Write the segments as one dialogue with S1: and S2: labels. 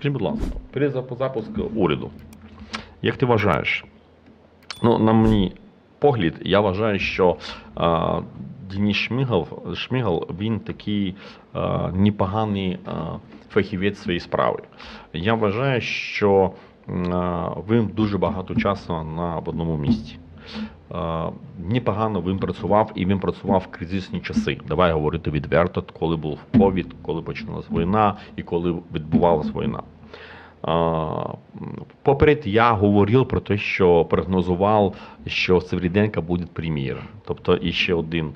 S1: Скажи, будь ласка, перед запуск уряду. Як ти вважаєш? Ну, на мій погляд, я вважаю, що а, Денис Шмигал, Шмигал він такий а, непоганий а, фахівець своєї справи. Я вважаю, що а, він дуже багато часу на в одному місці. Е, Непогано він працював і він працював в кризисні часи. Давай говорити відверто, коли був ковід, коли почалась війна і коли відбувалась війна. Е, Поперед я говорив про те, що прогнозував, що Севріденка буде прем'єр. Тобто іще один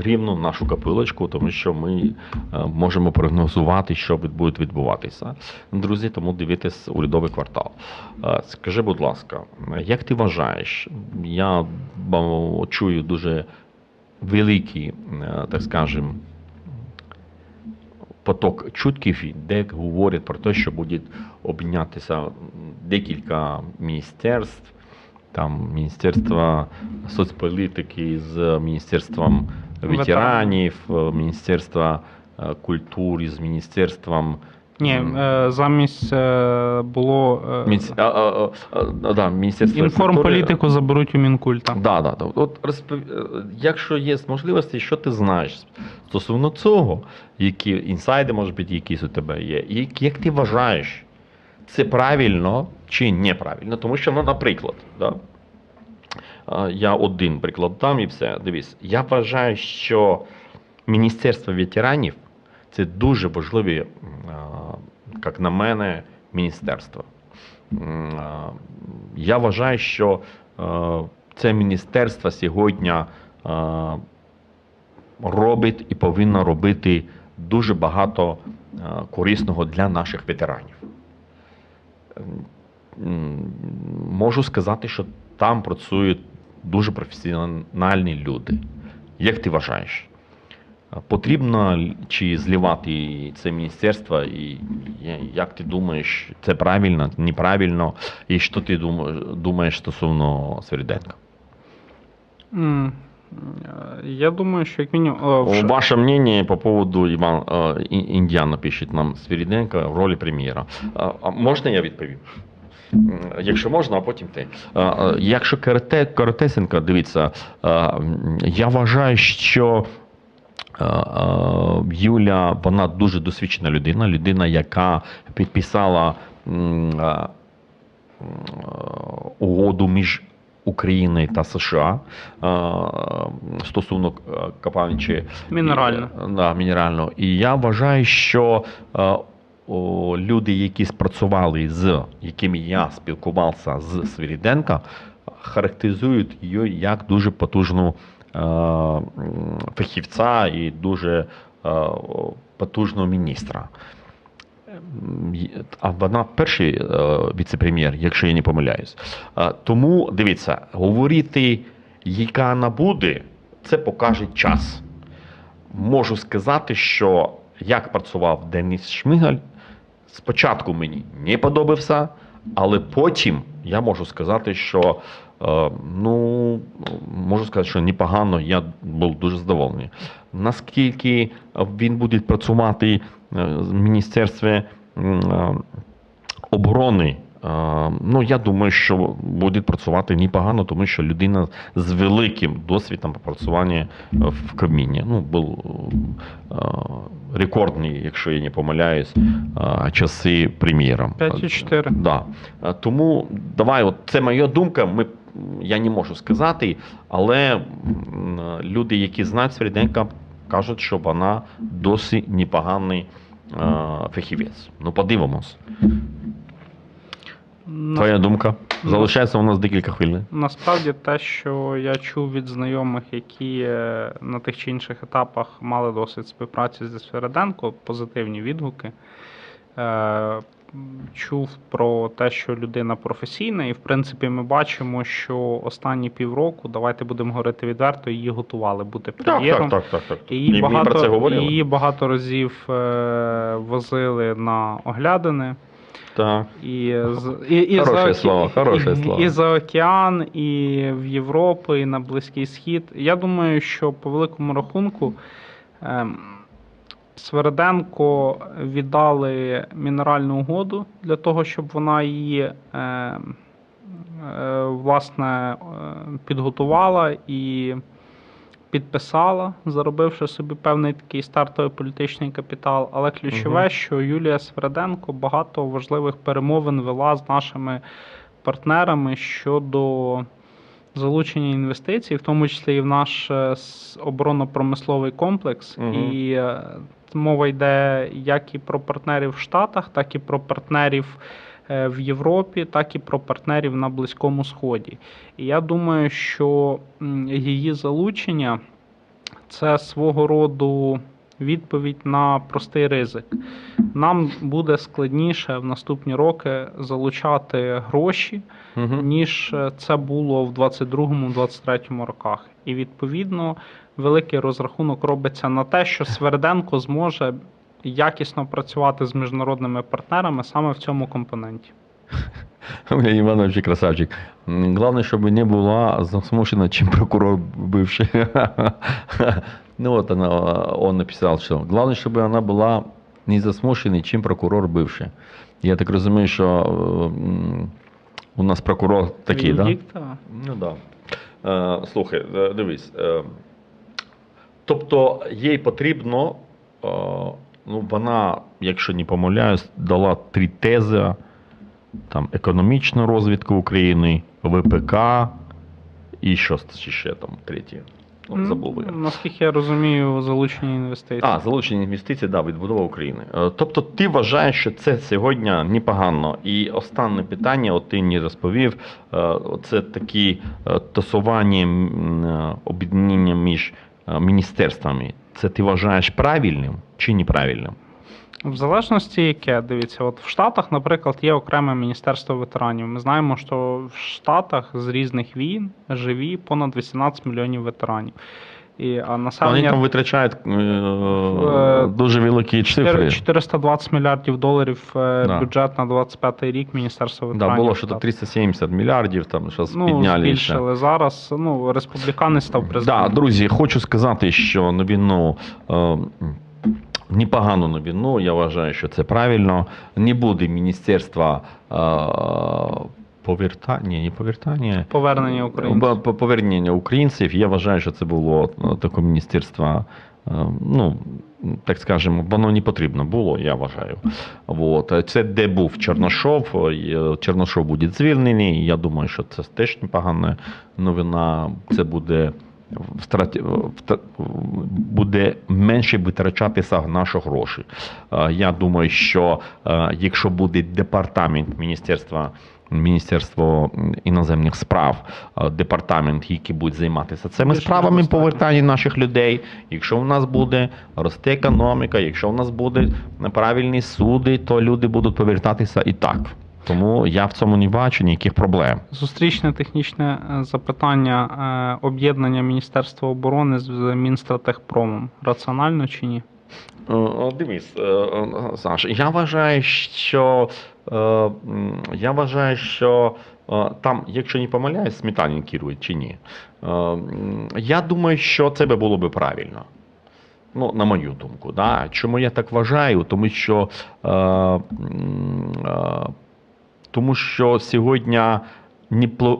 S1: м, нашу капилочку, тому що ми е, можемо прогнозувати, що буде відбуватися. Друзі, тому дивитесь урядовий квартал. Е, Скажи, будь ласка, як ти вважаєш? Я чую дуже великий, е, так скажем, поток чутків, де говорять про те, що буде обмінятися декілька міністерств, там Міністерство соцполітики з Міністерством ветеранів, е, Міністерство е, культури з Міністерством.
S2: Ні, е, замість було
S1: а, а, а, а, да, Міністерство
S2: інформполітику заберуть у Мінкульта.
S1: Да, да, да. От розпов... якщо є можливості, що ти знаєш стосовно цього, які інсайди, може бути, якісь у тебе є, як, як ти вважаєш, це правильно чи неправильно? Тому що, ну, наприклад, да, я один приклад дам і все. Дивись, я вважаю, що Міністерство ветеранів це дуже важливі, як на мене, міністерство. Я вважаю, що е, це міністерство сьогодні е, робить і повинно робити дуже багато е, корисного для наших ветеранів. Можу сказати, що там працюють дуже професіональні люди. Як ти вважаєш? Потрібно чи зливати це міністерство, і як ти думаєш, це правильно, неправильно, і що ти думаєш, стосовно Свериденка?
S2: М, е, Я думаю, що як мінімум. е, в
S1: Ваше мнение по поводу Іван э, Індіана пишет нам Свириденко в ролі прем'єра. Можна я відповім? Якщо можна, а потім ти. Якщо Карате, Каратесенко, дивіться, я вважаю, що Юля, вона дуже досвідчена людина, людина, яка підписала угоду між Україною та США а, стосовно е,
S2: Мінерально.
S1: і, да, мінерально. І я вважаю, що е, о, люди, які спрацювали з якими я спілкувався з Свиріденка, характеризують її як дуже потужну е, фахівця і дуже е, потужного міністра. А вона перший е, віце-прем'єр, якщо я не помиляюсь. Е, Тому дивіться, говорити, яка вона буде, це покаже час. Можу сказати, що як працював Деніс Шмигаль, спочатку мені не подобався, але потім я можу сказати, що е, ну, можу сказати, що непогано, я був дуже задоволений. Наскільки він буде працювати е, в Міністерстві е, оборони. Е, Ну, я думаю, що буде працювати непогано, тому що людина з великим досвідом попрацювання е, в Кабміні. Ну, був е, рекордний, якщо я не помиляюсь, часи прем'єром.
S2: 5,4.
S1: Да. Тому давай, от це моя думка. Ми, я не можу сказати, але люди, які знають Сверденка, кажуть, що вона досить непоганий фахівець. Ну, подивимось.
S2: На-
S1: Твоя думка? Залишається у нас декілька хвилин.
S2: Насправді те, що я чув від знайомих, які е, на тих чи інших етапах мали досвід співпраці зі Свереденко, позитивні відгуки. Е, Чув про те, що людина професійна, і в принципі ми бачимо, що останні півроку, давайте будемо говорити відверто, її готували бути прем'єром.
S1: так, так, так.
S2: Її
S1: І ми
S2: багато, її багато разів е, возили на оглядини.
S1: Так.
S2: І, і, і,
S1: Хороше
S2: за,
S1: слово, хороше
S2: і,
S1: слово.
S2: і за океан, і в Європу, і на Близький Схід. Я думаю, що по великому рахунку ем, Свереденко віддали мінеральну угоду для того, щоб вона її е, е, власне е, підготувала і підписала, заробивши собі певний такий стартовий політичний капітал. Але ключове,
S1: Мгм.
S2: що Юлія Свереденко багато важливих перемовин вела з нашими партнерами щодо залучення інвестицій, в тому числі і в наш е, оборонно-промисловий комплекс.
S1: Мгм.
S2: І е, мова йде як і про партнерів в Штатах, так і про партнерів в Європі, так і про партнерів на Близькому Сході. І я думаю, що її залучення це свого роду відповідь на простий ризик. Нам буде складніше в наступні роки залучати гроші, ніж е, це було в 22-23 роках. І відповідно великий розрахунок робиться на те, що Сверденко зможе якісно працювати з міжнародними партнерами саме в цьому компоненті.
S1: Бля, Иван вообще красавчик. М, Главное, чтобы не была засмущена, чем прокурор бывший. Ну вот она, он написал, что главное, чтобы она была не засмущена, чем прокурор бывший. Я так розумію, що е, м, у нас прокурор такий, так? Да?
S2: Венедикта?
S1: Ну так. Да. Е, слухай, е, дивись. Е, тобто їй потрібно, е, ну, вона, якщо не помиляюсь, дала три тези: там, економічна розвідка України, ВПК і що ще там третє. Ну, забув я.
S2: Ну, Наскільки я розумію, залучення інвестицій.
S1: А, залучені інвестиції, да, відбудова України. Е, Тобто ти вважаєш, що це сьогодні непогано. І останнє питання, от ти не розповів, е, це такі е, тасування об'єднання між міністерствами. Це ти вважаєш правильним чи неправильним?
S2: В залежності яке, дивіться, от в Штатах, наприклад, є окреме міністерство ветеранів. Ми знаємо, що в Штатах з різних війн живі понад 18 мільйонів ветеранів. І, а
S1: Вони там витрачають е,
S2: Е,
S1: дуже великі цифри.
S2: 420 мільярдів доларів е,
S1: Да.
S2: бюджет на 25 рік Міністерства
S1: Да,
S2: ветеранів.
S1: було що то 370 мільярдів, там щось
S2: ну,
S1: підняли. ще.
S2: збільшили. Зараз ну, республіканець став
S1: Да,
S2: президентом.
S1: друзі, хочу сказати, що новину. Е, Непогану новину, я вважаю, що це правильно. Не буде міністерства е, повертання, не повертання,
S2: Повернення українців.
S1: Повернення українців. Я вважаю, що це було е, таке міністерство. е, Ну, так скажемо, воно не потрібно було, я вважаю. Вот. Це де був Чорношов. е, Чорношов буде звільнений. Я думаю, що це теж непогана новина. Це буде буде менше витрачатися наших грошей. Е, Я думаю, що е, якщо буде департамент Міністерства. Міністерство іноземних справ, е, департамент, який буде займатися цими справами повертання наших людей. Якщо в нас буде рости економіка, якщо в нас будуть правильні суди, то люди будуть повертатися і так. Тому я в цьому не бачу ніяких проблем.
S2: Зустрічне технічне е, запитання е, об'єднання Міністерства оборони з Мінстратегпромом. Раціонально чи ні?
S1: Е, Дивись, Саш, я вважаю, що я вважаю, що там, якщо не помиляюсь, Сметанін керує чи ні. Я думаю, що це би було би правильно. Ну, на мою думку. Да? Чому я так вважаю? Тому що, е, е, тому що сьогодні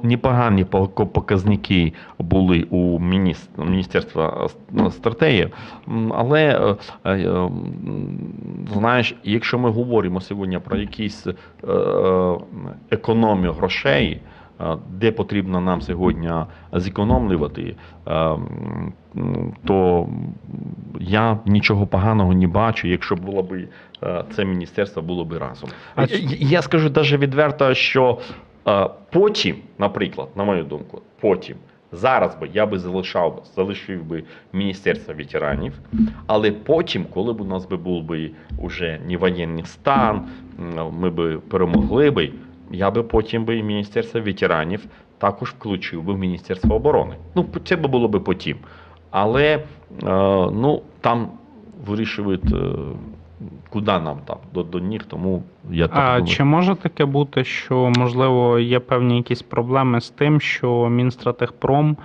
S1: непогані пок- показники були у мініс- Міністерства ну, стратегії, але е, е, знаєш, якщо ми говоримо сьогодні про якісь е, економію грошей, де потрібно нам сьогодні зекономлювати, то я нічого поганого не бачу, якщо було б е, це міністерство було б разом.
S2: А
S1: Я- Я скажу навіть відверто, що е, потім, наприклад, на мою думку, потім. Зараз би я би залишав, залишив би Міністерство ветеранів, але потім, коли б у нас би був би уже не воєнний стан, ми би перемогли би, я би потім би Міністерство ветеранів також включив би в Міністерство оборони. Ну, це би було би потім. Але е, ну, там вирішують, е, куди нам там, до, до них, тому я так
S2: А
S1: думаю.
S2: чи може таке бути, що можливо є певні якісь проблеми з тим, що Мінстратегпром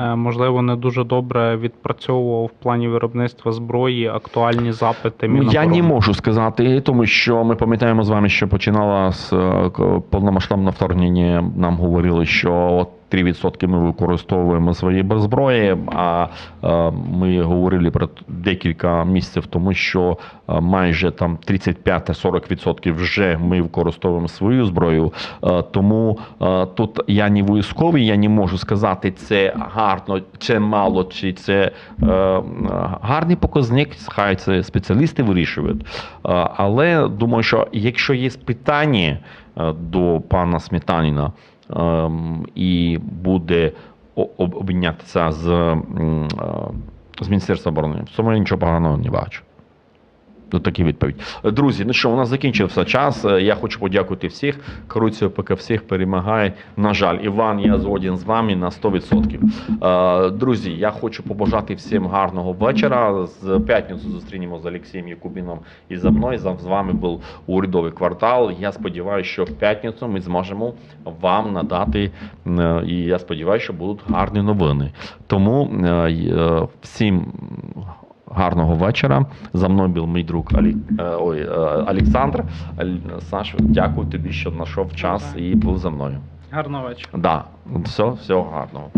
S2: е, можливо, не дуже добре відпрацьовував в плані виробництва зброї актуальні запити
S1: Ну, я не можу сказати, тому що ми пам'ятаємо з вами, що починала з повномасштабного вторгнення. Нам говорили, що от 3% ми використовуємо свої зброї. А е, ми говорили про декілька місяців тому, що е, майже там 35-40% вже ми використовуємо свою зброю. Е, Тому тут я не військовий, я не можу сказати, це гарно, це мало, чи це гарний показник. Хай це спеціалісти вирішують. Але думаю, що якщо є питання до пана Сметаніна і буде обмінятися з, е, з Міністерства оборони, в цьому я нічого поганого не бачу. Тут такі відповідь. Друзі, ну що, у нас закінчився час. Е, Я хочу подякувати всіх. Корупція поки всіх перемагає. На жаль, Іван, я згоден з вами на 100%. Е, Друзі, я хочу побажати всім гарного вечора. З п'ятницю зустрінемо з Олексієм Якубіном і за мною. З вами був урядовий квартал. Я сподіваюся, що в п'ятницю ми зможемо вам надати. е, І я сподіваюся, що будуть гарні новини. Тому всім гарного вечора. За мною був мій друг Алі... е, ой, е, Олександр. Саш, дякую тобі, що знайшов час і був за мною.
S2: Гарного вечора.
S1: Да, все, всього гарного.